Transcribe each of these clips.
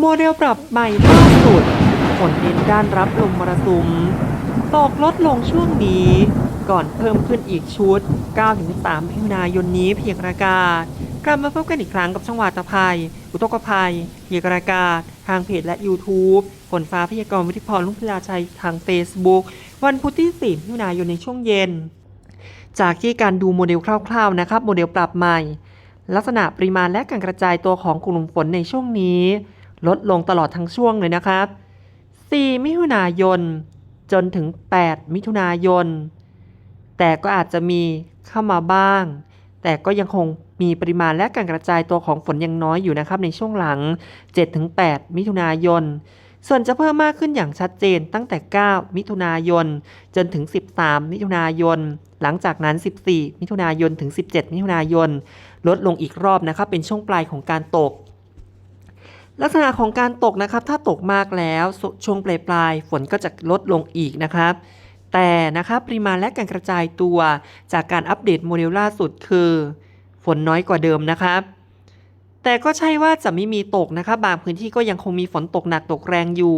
โมเดลปรับใหม่ล่าสุดฝนเน้นด้านรับลมมรสุม ตกลดลงช่วงนี้ ก่อนเพิ่มขึ้นอีกชุด 9-3มิถุนายนนี้เพียงรากาศกลับมาพบกันอีกครั้งกับช่องวาตภัย อุทกภัยเพียงรากาศ ทางเพจและ YouTube ฝนฟ้าพยากรณ์วิทยพรลุงพิลาชัยทาง Facebook วันพุธที่ 4มิถุนายนในช่วงเย็น จากที่การดูโมเดลคร่าวๆนะครับ โมเดลปรับใหม่ ลักษณะปริมาณและการกระจายตัวของกลุ่มฝนในช่วงนี้ ลดลงตลอดทั้งช่วงเลยนะครับ 4 มิถุนายน จนถึง 8 มิถุนายน แต่ก็อาจจะมีเข้ามาบ้าง แต่ก็ยังคงมีปริมาณและการกระจายตัวของฝนยังน้อยอยู่นะครับในช่วงหลัง 7-8 มิถุนายน ส่วนจะเพิ่มมากขึ้นอย่างชัดเจนตั้งแต่ 9 มิถุนายน จนถึง 13 มิถุนายน หลังจากนั้น 14 มิถุนายนถึง 17 มิถุนายน ลดลงอีกรอบนะครับเป็นช่วงปลายของการตก ลักษณะของการตกนะครับ ถ้าตกมากแล้วช่วงปลายปลายฝนก็จะลดลงอีกนะครับ แต่นะครับปริมาณและการกระจายตัวจากการอัปเดตโมเดลล่าสุดคือ ฝนน้อยกว่าเดิมนะครับ แต่ก็ใช่ว่าจะไม่มีตกนะครับ บางพื้นที่ก็ยังคงมีฝนตกหนักตกแรงอยู่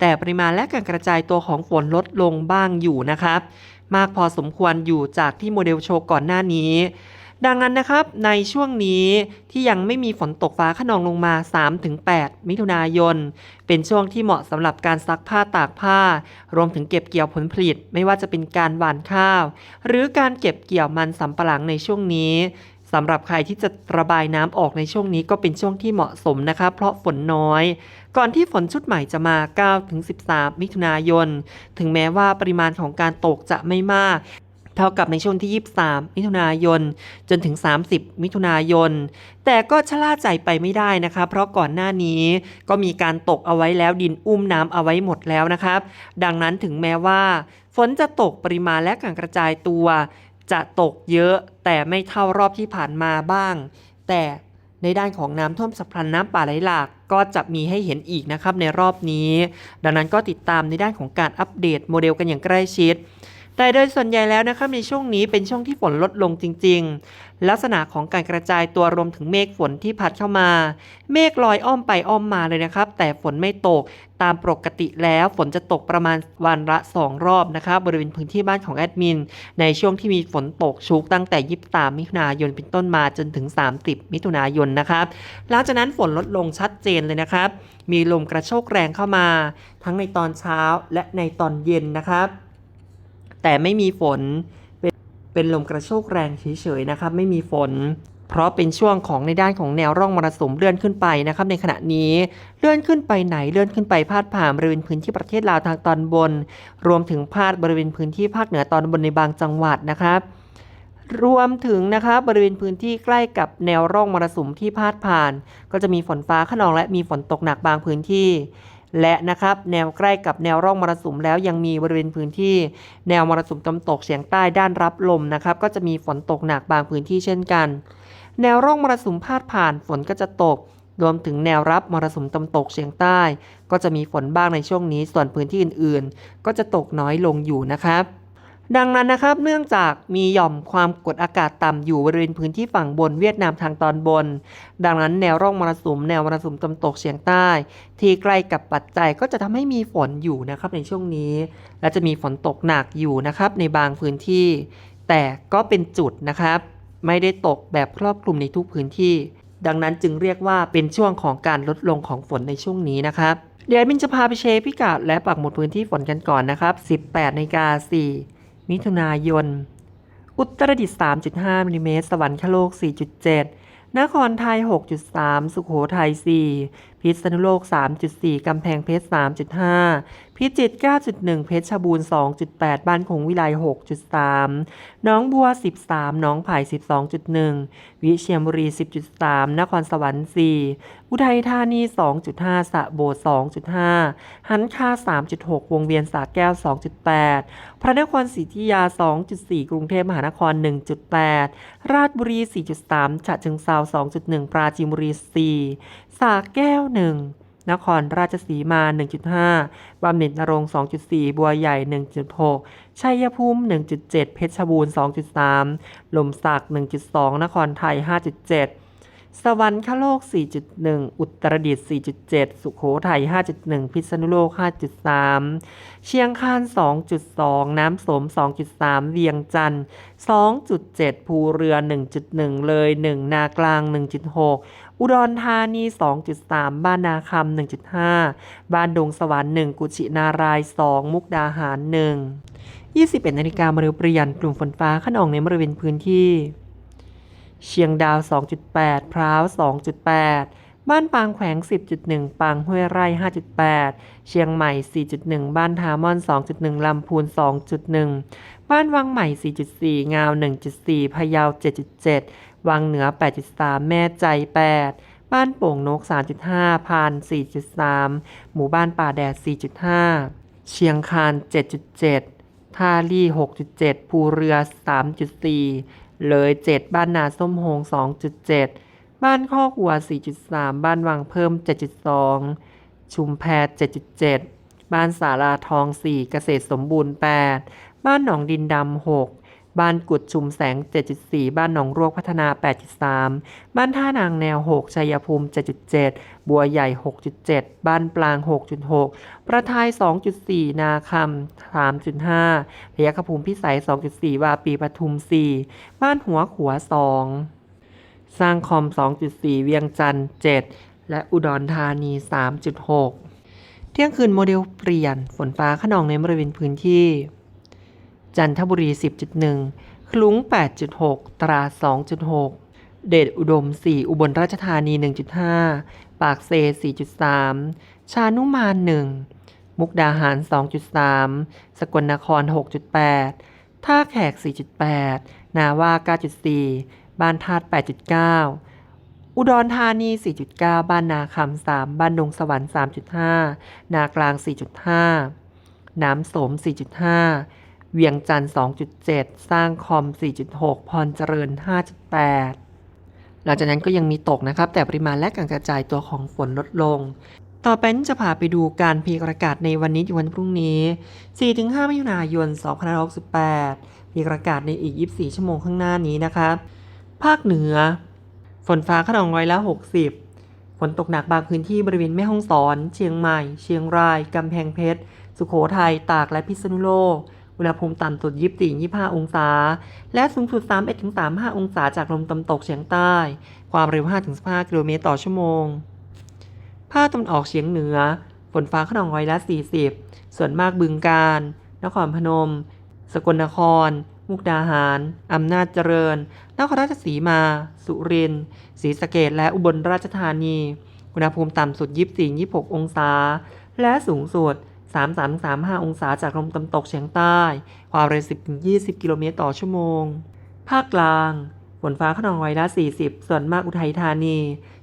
แต่ปริมาณและการกระจายตัวของฝนลดลงบ้างอยู่นะครับ มากพอสมควรอยู่จากที่โมเดลโชว์ก่อนหน้านี้ ดังนั้นนะครับในช่วงนี้ที่ยังไม่มีฝนตกฟ้าขนองลงมา 3-8 มิถุนายน เป็นช่วงที่เหมาะสำหรับการซักผ้าตากผ้า รวมถึงเก็บเกี่ยวผลผลิต ไม่ว่าจะเป็นการหว่านข้าว หรือการเก็บเกี่ยวมันสำปะหลังในช่วงนี้สำหรับใครที่จะระบายน้ำออกในช่วงนี้ก็เป็นช่วงที่เหมาะสมนะครับเพราะฝนน้อย ก่อนที่ฝนชุดใหม่จะมา 9-13 มิถุนายน ถึงแม้ว่าปริมาณของการตกจะไม่มาก เท่ากับในช่วงที่ 23 มิถุนายน จนถึง 30 มิถุนายน แต่ก็ชะล่าใจไปไม่ได้นะคะ เพราะก่อนหน้านี้ก็มีการตกเอาไว้แล้วดินอุ้มน้ำเอาไว้หมดแล้วนะครับ ดังนั้นถึงแม้ว่า ฝนจะตกปริมาณและการกระจายตัว จะตกเยอะแต่ไม่เท่ารอบที่ผ่านมาบ้าง แต่ในด้านของน้ำท่วมฉับพลันน้ำป่าไหลหลากก็จะมีให้เห็นอีกนะครับในรอบนี้ ดังนั้นก็ติดตามในด้านของการอัปเดตโมเดลกันอย่างใกล้ชิด แต่โดยส่วนใหญ่แล้วนะครับในช่วงนี้เป็นช่วงที่ฝนลดลงจริง ๆ ลักษณะของการกระจายตัวรวมถึงเมฆฝนที่พัดเข้ามา เมฆลอยอ้อมไปอ้อมมาเลยนะครับ แต่ฝนไม่ตกตามปกติแล้วฝนจะตกประมาณวันละ 2 รอบนะครับบริเวณพื้นที่บ้านของแอดมิน ในช่วงที่มีฝนตกชุกตั้งแต่ 23 มิถุนายนเป็นต้นมาจนถึง 30 มิถุนายนนะครับหลังจากนั้นฝนลดลงชัดเจนเลยนะครับ มีลมกระโชกแรงเข้ามา ทั้งในตอนเช้าและในตอนเย็นนะครับ แต่ไม่มีฝน เป็นลมกระโชกแรงเฉยๆนะครับไม่มีฝน เพราะเป็นช่วงของในด้านของแนวร่องมรสุมเลื่อนขึ้นไปนะครับในขณะนี้เลื่อนขึ้นไปไหนเลื่อนขึ้นไปพาดผ่านบริเวณพื้นที่ประเทศลาวทางตอนบน รวมถึงพาดบริเวณพื้นที่ภาคเหนือตอนบนในบางจังหวัดนะครับรวมถึงนะครับบริเวณพื้นที่ใกล้กับแนวร่องมรสุมที่พาดผ่าน ก็จะมีฝนฟ้าขนองและมีฝนตกหนักบางพื้นที่ และนะครับแนวใกล้กับแนวร่องมรสุมแล้วยังมีบริเวณพื้นที่ แนวมรสุมตะวันตกเฉียงใต้ด้านรับลมนะครับ ก็จะมีฝนตกหนักบางพื้นที่เช่นกัน แนวร่องมรสุมพาดผ่านฝนก็จะตก รวมถึงแนวรับมรสุมตะวันตกเฉียงใต้ ก็จะมีฝนบ้างในช่วงนี้ ส่วนพื้นที่อื่น ๆ ก็จะตกน้อยลงอยู่นะครับ ดังนั้นนะครับ เนื่องจากมีหย่อมความกดอากาศต่ำอยู่บริเวณพื้นที่ฝั่งบนเวียดนามทางตอนบน ดังนั้นแนวร่องมรสุมแนวมรสุมตะวันตกเฉียงใต้ ที่ใกล้กับปัจจัยก็จะทำให้มีฝนอยู่นะครับในช่วงนี้ และจะมีฝนตกหนักอยู่นะครับในบางพื้นที่ แต่ก็เป็นจุดนะครับ ไม่ได้ตกแบบครอบคลุมในทุกพื้นที่ ดังนั้นจึงเรียกว่าเป็นช่วงของการลดลงของฝนในช่วงนี้นะครับเดี๋ยวมินจะพาไปเชฟพิกัดและปักหมุดพื้นที่ฝนกันก่อนนะครับ 18นาฬิกา4 มิถุนายน อุตรดิตถ์3.5มิลลิเมตรสวรรคโลก 4.7 นครไทย 6.3 สุโขทัย 4 พิษณุโลก 3.4 กำแพงเพชร 3.5 พิจิตร 9.1 เพชรบูรณ์ 2.8 บ้านคงวิไล 6.3 น้องบัว 13 น้องไผ่ 12.1 วิเชียรบุรี 10.3 นครสวรรค์ 4 อุทัยธานี 2.5 สะโบด2.5 หันคา3.6 วงเวียนสระแก้ว 2.8 พระนครศรีอยุธยา 2.4 กรุงเทพมหานคร 1.8 ราชบุรี 4.3 ฉะเชิงเทรา2.1 ปราจีนบุรี 4สระแก้ว 1นครราชสีมา 1.5บำเหน็จนรงค์2.4 บัวใหญ่ 1.6 ชัยภูมิ 1.7 เพชรบูรณ์ 2.3 ลมสัก 1.2 นครไทย 5.7 สวรรคโลก 4.1 อุตรดิตถ์ 4.7 สุโขทัย 5.1 พิษณุโลก 5.3 เชียงคาน 2.2 น้ำสม 2.3 เวียงจันทร์ 2.7 ภูเรือ 1.1 เลย 1 นากลาง 1.6 อุดรธานี 2.3 บ้านนาคำ 1.5 บ้านดงสวรรค์ 1 กุชินาราย 2 มุกดาหาร 1 21นาฬิกามาเร็วเปลี่ยนกลุ่มฝนฟ้าขนองในบริเวณพื้นที่ เชียงดาว 2.8 พร้าว 2.8 บ้านปางแขวง 10.1 ปางห้วยไร่ 5.8 เชียงใหม่ 4.1 บ้านทามอน 2.1 ลำพูน 2.1 บ้านวังใหม่ 4.4 งาว 1.4 พะเยา 7.7 วังเหนือ 8.3 แม่ใจ 8 บ้านโป่งนก 3.5 พาน 4.3 หมู่บ้านป่าแดด 4.5 เชียงคาน 7.7ท่าลี่ 6.7 ภูเรือ 3.4 เลย 7 บ้านนาส้มโฮง 2.7 บ้านข้อกวัว 4.3 บ้านวังเพิ่ม 7.2 ชุมแพ7.7 บ้านสาราทอง 4 เกษตรสมบูรณ์ 8 บ้านหนองดินดำ 6 บ้านกุดชุมแสง 7.4 บ้านหนองรวกพัฒนา 8.3 บ้านท่านางแนว 6 ชัยภูมิ 7.7 บัวใหญ่ 6.7 บ้านปลาง 6.6 ประทาย 2.4 นาคำ 3.5 พยัคฆภูมิพิสัย 2.4 วาปีปทุม 4 บ้านหัวขัว 2 สร้างคอม 2.4 เวียงจันทร์ 7 และอุดรธานี 3.6 เที่ยงคืนโมเดลเปลี่ยนฝนฟ้าขนองในบริเวณพื้นที่ จันทบุรี 10.1 คลุ้ง 8.6 ตรา 2.6 เดชอุดม 4 อุบลราชธานี 1.5 ปากเซ 4.3 ชานุมาน 1 มุกดาหาร 2.3 สกลนคร 6.8 ท่าแขก 4.8 นาวา 9.4 บ้านธาตุ 8.9อุดรธานี 4.9 บ้านนาคำ 3 บ้านดงสวรรค์ 3.5 นากลาง 4.5 น้ำสม 4.5 เวียงจันทร์ 2.7 สร้างคอม 4.6 พรเจริญ 5.8 หลังจากนั้นก็ยังมีตกนะครับ แต่ปริมาณและการกระจายตัวของฝนลดลง ต่อไปนี้จะพาไปดูการพยากรณ์อากาศในวันนี้ถึงวันพรุ่งนี้ 4-5 มิถุนายน 2568พยากรณ์อากาศในอีก 24 ชั่วโมงข้างหน้านี้นะครับ ภาคเหนือ ฝนฟ้าขนองร้อยละ 60 ฝนตกหนักบางพื้นที่บริเวณแม่ฮ่องสอน เชียงใหม่ เชียงราย กำแพงเพชร สุโขทัย ตาก และพิษณุโลก อุณหภูมิต่ำสุด 24-25 องศา และสูงสุด 31-35 องศาจากลมตะวันตกเฉียงใต้ ความเร็ว 5-15 กิโลเมตรต่อชั่วโมง ภาคตะวันออกเฉียงเหนือ ฝนฟ้าขนองร้อยละ 40 ส่วนมากบึงกาฬนครพนม สกลนคร มุกดาหาร อำนาจเจริญ นครราชสีมา สุรินทร์ ศรีสะเกษและอุบลราชธานี อุณหภูมิต่ำสุด 24-26 องศา และสูงสุด 33-35 องศาจากลมตะวันตกเฉียงใต้ ความเร็ว 10-20 กิโลเมตรต่อชั่วโมง ภาคกลาง ฝนฟ้าขนองร้ละ 40 ส่วนมากอุทัยธานี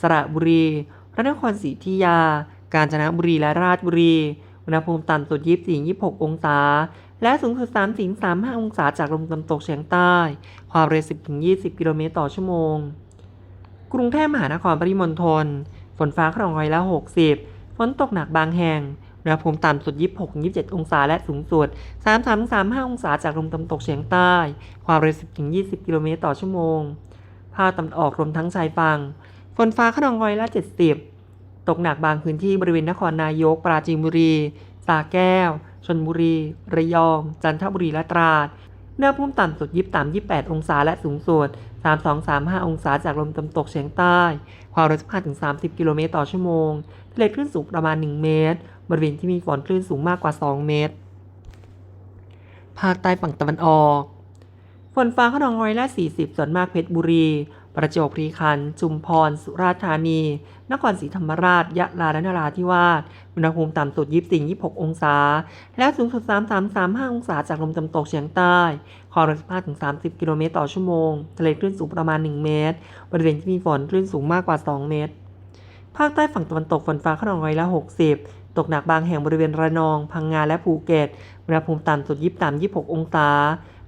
สระบุรี พระนครศรีอยุธยา กาญจนบุรี และราชบุรี อุณหภูมิต่ำสุด 24-26 องศา และสูงสุด 3-35 องศาจากลมตะวันตกเฉียงใต้ ความเร็ว 10-20 กิโลเมตรต่อชั่วโมง กรุงเทพมหานครปริมณฑล ฝนฟ้าขนองร้ละ 60 ฝนตกหนักบางแห่ง อุณหภูมิต่ำสุด 26-27 องศาและสูงสุด 33-35 องศาจากลมตะวันตกเฉียงใต้ ความเร็ว 10-20 กิโลเมตรต่อชั่วโมง ภาคตะวันออกรวมทั้งชายฝั่ง ฝนฟ้าขนองร้อยละ 70 ตกหนักบางพื้นที่บริเวณนครนายก ปราจีนบุรีสระแก้ว ชนบุรี ระยอง จันทบุรีและตราด อุณหภูมิต่ำสุด 23-28 องศาและสูงสุด 32-35 องศาจากลมตะวันตกเฉียงใต้ ความเร็ว15-30 กิโลเมตรต่อชั่วโมง ทะเลคลื่นสูงประมาณ 1 เมตร บริเวณที่มีฝนคลื่นสูงมากกว่า 2 เมตร ภาคใต้ฝั่งตะวันออก ฝนฟ้าขนองร้อยละ 40 ส่วนมากเพชรบุรี ประจวบคีรีขันธ์จุมพร สุราษฎร์ธานี นครศรีธรรมราช ยะลา และนราธิวาส อุณหภูมิต่ำสุด 24-26 องศา และสูงสุด 33-35 องศาจากลมตะวันตกเฉียงใต้ ความเร็ว15-30 กิโลเมตรต่อชั่วโมง ทะเลคลื่นสูงประมาณ 1 เมตร บริเวณที่มีฝนคลื่นสูงมากกว่า 2 เมตร ภาคใต้ฝั่งตะวันตกฝนฟ้าขนองร้อยละ 60ตกหนักบางแห่งบริเวณระนอง พังงาและภูเก็ต อุณหภูมิต่ำสุด 23-26 องศา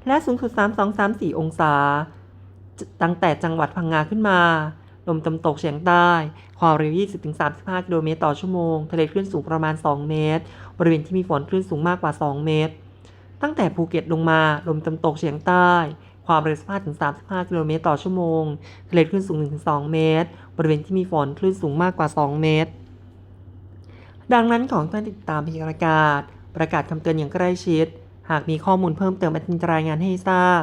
และสูงสุด 32-34 องศา ตั้งแต่จังหวัดพังงาขึ้นมาลมตะวันตกเฉียงใต้ ความเร็ว 20-35 กิโลเมตรต่อชั่วโมง ทะเลคลื่นสูงประมาณ 2 เมตร บริเวณที่มีฝนคลื่นสูงมากกว่า 2 เมตร ตั้งแต่ภูเก็ตลงมา ลมตะวันตกเฉียงใต้ ความเร็ว 15-35 กิโลเมตรต่อชั่วโมง ทะเลคลื่นสูง 1-2 เมตร บริเวณที่มีฝนคลื่นสูงมากกว่า 2 เมตร ดังนั้นขอให้ท่านติดตามพยากรณ์อากาศ ประกาศคำเตือนอย่างใกล้ชิด หากมีข้อมูลเพิ่มเติมอดมินรายงานให้ทราบ